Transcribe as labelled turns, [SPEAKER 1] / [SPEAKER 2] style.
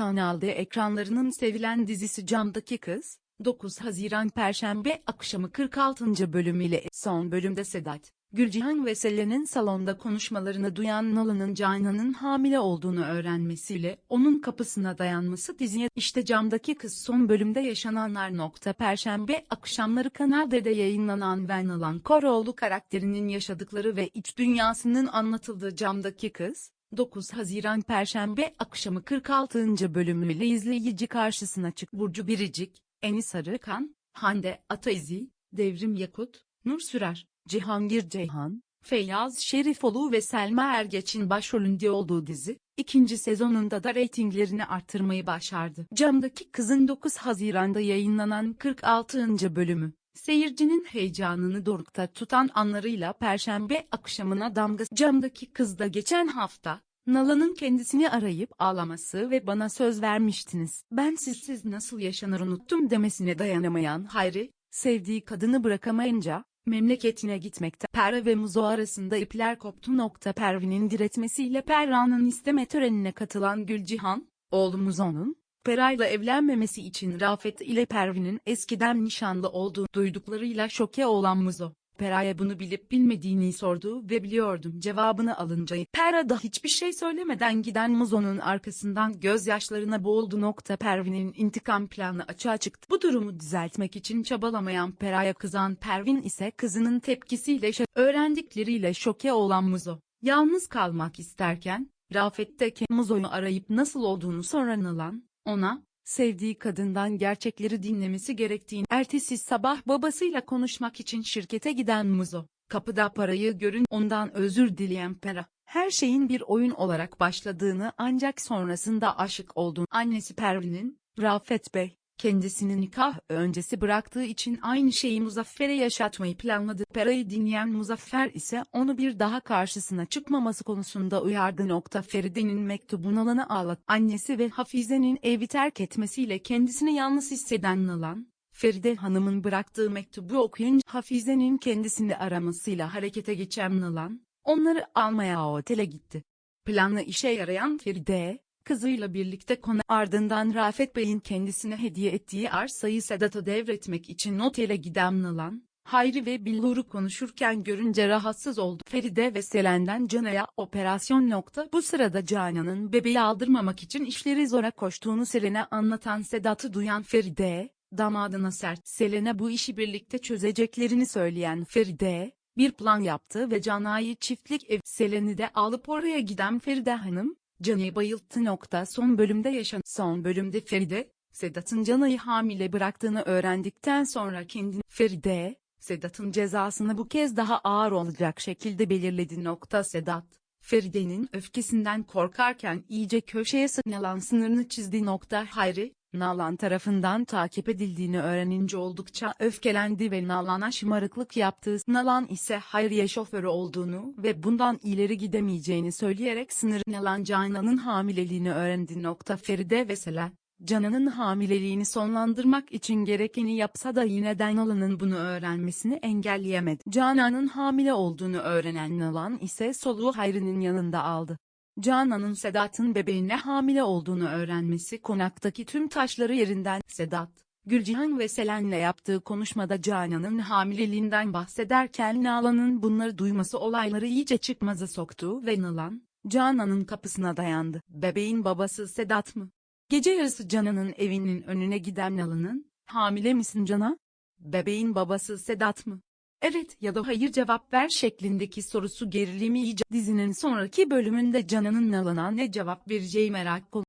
[SPEAKER 1] Kanal D ekranlarının sevilen dizisi Camdaki Kız, 9 Haziran Perşembe akşamı 46. bölümüyle son bölümde Sedat, Gülcihan ve Selen'in salonda konuşmalarını duyan Nalan'ın Canan'ın hamile olduğunu öğrenmesiyle onun kapısına dayanması diziye işte Camdaki Kız son bölümde yaşananlar nokta Perşembe akşamları Kanal D'de yayınlanan ve Nalan Koroğlu karakterinin yaşadıkları ve iç dünyasının anlatıldığı Camdaki Kız, 9 Haziran Perşembe akşamı 46. bölümüyle izleyici karşısına çık. Burcu Biricik, Enis Arıkan, Hande Ataizi, Devrim Yakut, Nur Sürer, Cihangir Ceyhan, Feyyaz Şerifoğlu ve Selma Ergeç'in başrolünde olduğu dizi, ikinci sezonunda da reytinglerini arttırmayı başardı. Camdaki Kızın 9 Haziran'da yayınlanan 46. bölümü, seyircinin heyecanını dorukta tutan anlarıyla Perşembe akşamına damga Camdaki Kız'da geçen hafta, Nalan'ın kendisini arayıp ağlaması ve bana söz vermiştiniz. Ben sizsiz nasıl yaşanır unuttum demesine dayanamayan Hayri, sevdiği kadını bırakamayınca, memleketine gitmekte. Perra ve Muzo arasında ipler koptu. Nokta Pervin'in diretmesiyle Perra'nın isteme törenine katılan Gülcihan, oğlu Muzo'nun, Pera'yla evlenmemesi için Rafet ile Pervin'in eskiden nişanlı olduğu duyduklarıyla şoke olan Muzo. Pera'ya bunu bilip bilmediğini sordu ve biliyordum cevabını alınca Pera da hiçbir şey söylemeden giden Muzo'nun arkasından gözyaşlarına boğuldu. Nokta Pervin'in intikam planı açığa çıktı. Bu durumu düzeltmek için çabalamayan Pera'ya kızan Pervin ise kızının tepkisiyle öğrendikleriyle şoke olan Muzo. Yalnız kalmak isterken, Rafet'teki Muzo'yu arayıp nasıl olduğunu soran alan, ona, sevdiği kadından gerçekleri dinlemesi gerektiğini ertesi sabah babasıyla konuşmak için şirkete giden Muzo, kapıda parayı görün ondan özür dileyen Pera, her şeyin bir oyun olarak başladığını ancak sonrasında aşık olduğunu annesi Pervin'in, Rafet Bey, kendisini nikah öncesi bıraktığı için aynı şeyi Muzaffer'e yaşatmayı planladı. Pera'yı dinleyen Muzaffer ise onu bir daha karşısına çıkmaması konusunda uyardı. Nokta Feride'nin mektubun alanı ağlat. Annesi ve Hafize'nin evi terk etmesiyle kendisini yalnız hisseden Nalan, Feride Hanım'ın bıraktığı mektubu okuyunca Hafize'nin kendisini aramasıyla harekete geçen Nalan, onları almaya otele gitti. Planla işe yarayan Feride, kızıyla birlikte konu ardından Rafet Bey'in kendisine hediye ettiği arsayı Sedat'a devretmek için otele giden Nalan, Hayri ve Billur'u konuşurken görünce rahatsız oldu. Feride ve Selen'den Cana'ya operasyon nokta. Bu sırada Canan'ın bebeği aldırmamak için işleri zora koştuğunu Selen'e anlatan Sedat'ı duyan Feride, damadına sert Selen'e bu işi birlikte çözeceklerini söyleyen Feride, bir plan yaptı ve Cana'yı çiftlik ev Selen'i de alıp oraya giden Feride Hanım, Can'ı bayılttı. Nokta son bölümde yaşan son bölümde Feride, Sedat'ın Can'ı hamile bıraktığını öğrendikten sonra kendini Feride, Sedat'ın cezasını bu kez daha ağır olacak şekilde belirledi. Nokta Sedat, Feride'nin öfkesinden korkarken iyice köşeye sınalan sınırını çizdi. Nokta Hayri, Nalan tarafından takip edildiğini öğrenince oldukça öfkelendi ve Nalan'a şımarıklık yaptı. Nalan ise Hayriye şoförü olduğunu ve bundan ileri gidemeyeceğini söyleyerek sınır Nalan Canan'ın hamileliğini öğrendi. Nokta Feride ve Selen, Canan'ın hamileliğini sonlandırmak için gerekeni yapsa da yine Nalan'ın bunu öğrenmesini engelleyemedi. Canan'ın hamile olduğunu öğrenen Nalan ise soluğu Hayri'nin yanında aldı. Canan'ın Sedat'ın bebeğine hamile olduğunu öğrenmesi konaktaki tüm taşları yerinden Sedat, Gülcihan ve Selen'le yaptığı konuşmada Canan'ın hamileliğinden bahsederken Nalan'ın bunları duyması olayları iyice çıkmaza soktu ve Nalan, Canan'ın kapısına dayandı. Bebeğin babası Sedat mı? Gece yarısı Canan'ın evinin önüne giden Nalan'ın, hamile misin Cana? Bebeğin babası Sedat mı? Evet ya da hayır cevap ver şeklindeki sorusu gerilimi iyice dizinin sonraki bölümünde Canan'ın Nalan'a ne cevap vereceği merak konusu.